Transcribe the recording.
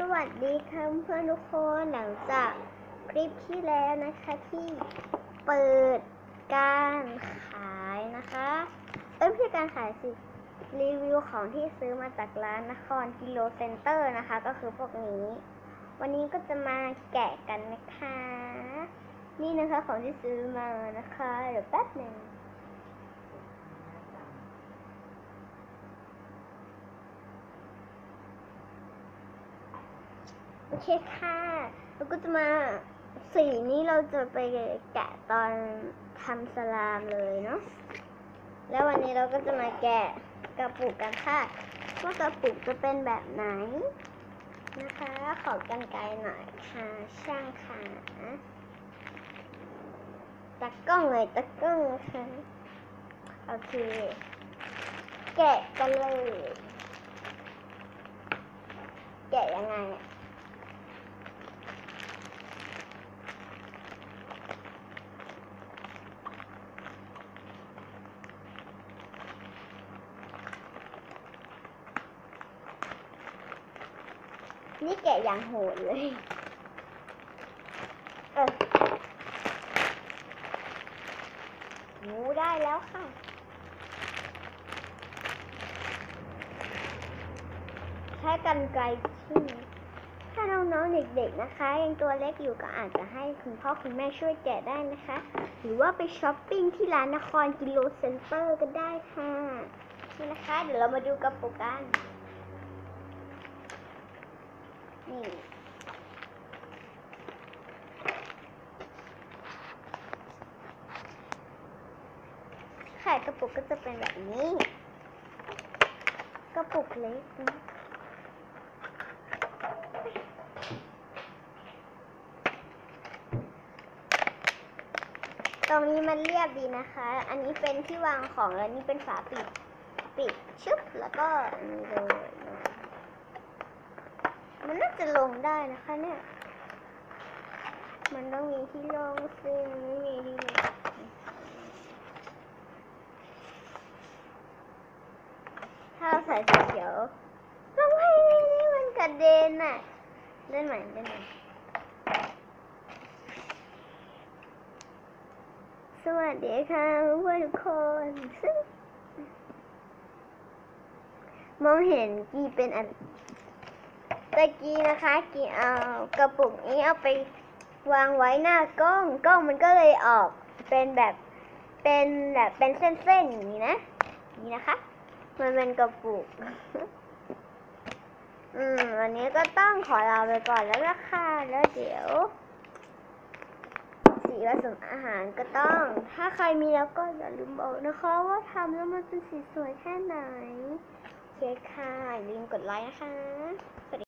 สวัสดีค่ะเพื่อนทุกคนหลังจากคลิปที่แล้วนะคะที่เปิดการขายนะคะเอ้ยไม่ใช่การขายสิรีวิวของที่ซื้อมาจากร้านนครกิโลเซ็นเตอร์นะคะ ก็คือพวกนี้ วันนี้ก็จะมาแกะกันนะคะ นี่นะคะของที่ซื้อมานะคะเดี๋ยวแป๊บหนึ่ง โอเคค่ะเราก็จะมาสีนี้เราจะไปแกะตอนทำสลามเลยเนาะแล้ววันนี้เราก็จะมาแกะกระปุกกันค่ะว่ากระปุกจะเป็นแบบไหนนะคะ ขอกันไกลหน่อยค่ะช่างค่ะตะกล้องเลยตะกล้องค่ะโอเค แกะกันเลย แกะยังไงอะ นี่แกะอย่างโหดเลย เออหมูได้แล้วค่ะ ใช้กันไกลที่ถ้าน้องๆเด็กๆนะคะ ยังตัวเล็กอยู่ก็อาจจะให้คุณพ่อคุณแม่ช่วยแกะได้นะคะ หรือว่าไปช้อปปิ้งที่ร้านนครกิโลเซ็นเตอร์ก็ได้ค่ะนี่นะคะ เดี๋ยวเรามาดูกระปุกกัน นี่ค่ะกระปุกก็จะเป็นแบบนี้ กระปุกเล็กนะตรงนี้มันเรียบดีนะคะ อันนี้เป็นที่วางของแล้วนี่เป็นฝาปิด ปิดชึบแล้วก็อันนี้เลยนะ มันน่าจะลงได้นะคะเนี่ย มันต้องมีที่ลงซึ่งไม่มีที่ลงถ้าเราใส่สีเขียวลงให้นี่มันกระเด็นอะเล่นใหม่เล่นใหม่สวัสดีค่ะเพื่อนทุกคน มองเห็นกีเป็นอัน ตะกี้นะคะกี่เอากระปุกนี้เอาไปวางไว้หน้ากล้องกล้องมันก็เลยออกเป็นแบบเป็นแบบเป็นเส้นๆอย่างนี้นะ นี่นะคะ มันเป็นกระปุก อืมวันนี้ก็ต้องขอลาไปก่อนแล้วละค่ะแล้วเดี๋ยว สีผสมอาหารก็ต้อง ถ้าใครมีแล้วก็อย่าลืมบอกนะคะ ว่าทำแล้วมันเป็นสีสวยแค่ไหนโอเคค่ะอย่าลืมกดไลค์นะคะ